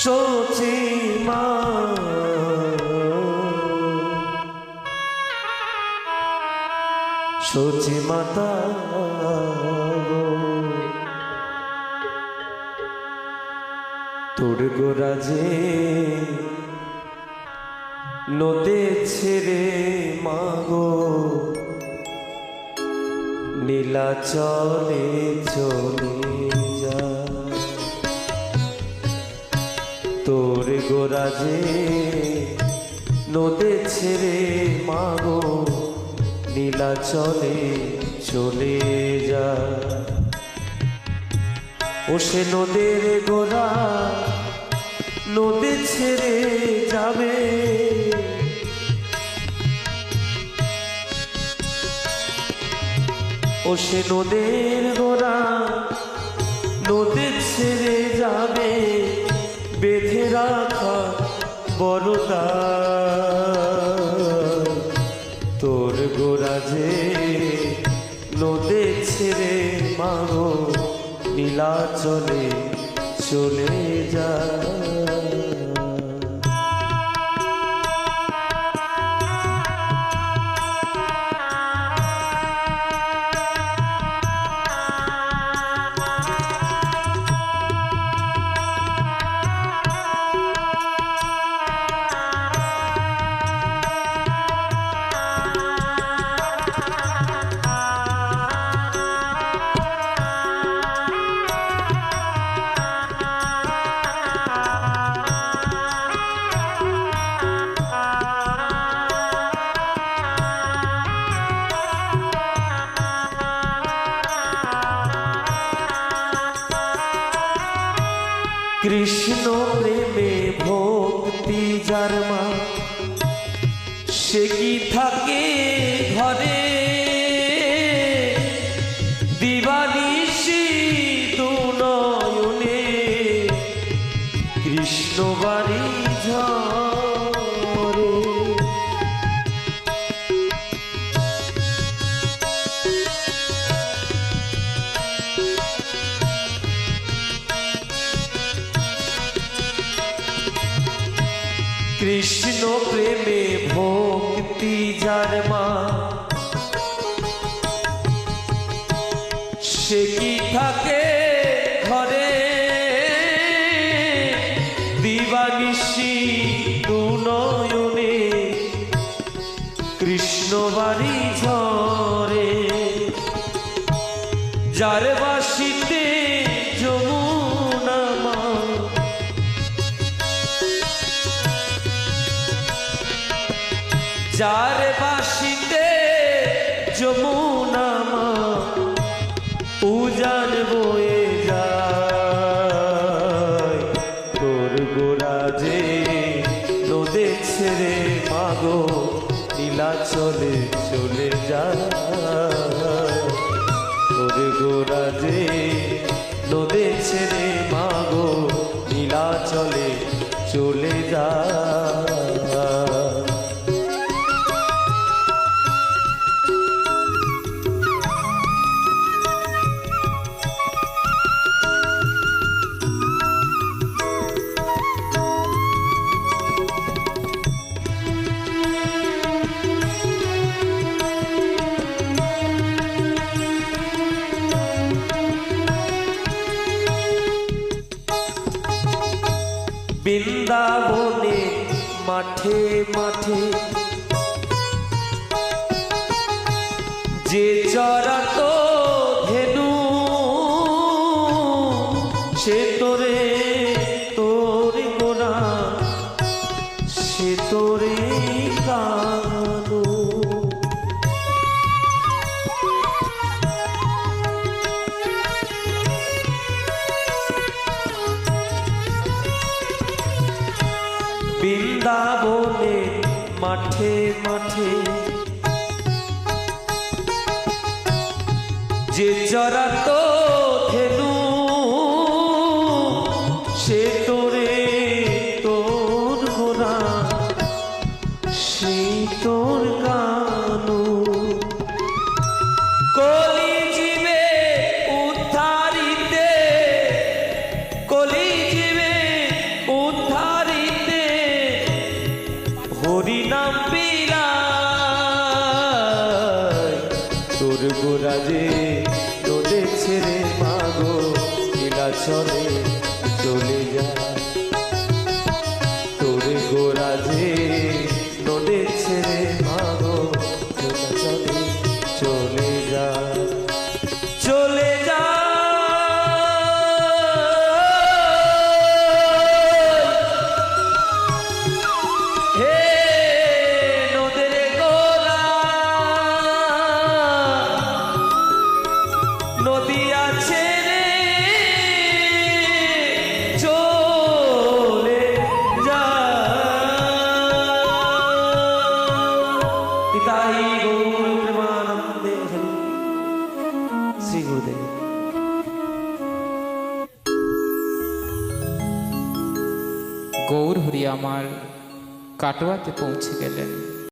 সচি মা সচি মাতা গো। তোর গোরাজে নদে ছেড়ে মাগো নীলা চলে চলে গোরাজে নদে ছেড়ে মাগো নীলা চলে চলে যা। ও সে নদের গোরা নদে ছেড়ে যাবে। ও সে নদের গোরা নদী ছেড়ে যাবে। বেঁধে রাখা বড়তা তোর গোরা যে নদে ছেড়ে মাগো নীলা চলে চলে যা। কৃষ্ণ প্রেমে ভক্তি যার মা সে কি থাকে কৃষ্ণ প্রেমে ভক্তি যার মা। সে কি থাকে ঘরে? দিবানিশি দু নয়নে কৃষ্ণ বাড়ি ঝরে। যার বাসিতে যমুনা উজান বয়ে যায়। তোর গোরা যে নদে ছেড়ে মাগো নীলা চলে চলে যায়। তোর গোরা যে নদে ছেড়ে মাগো নীলা চলে চলে যায়। বৃন্দাবনে মাঠে মাঠে। যে চরাত বৃন্দাবনে মাঠে মাঠে। যে চরাত ধেনু সে তোর গোরাজে তোদের ছেড়ে মাগো নীলাচলে চলে যা। তোর গোরাজে শ্রী গুরুদেব। গৌর হরি আমার কাটোয়াতে পৌঁছে গেলেন।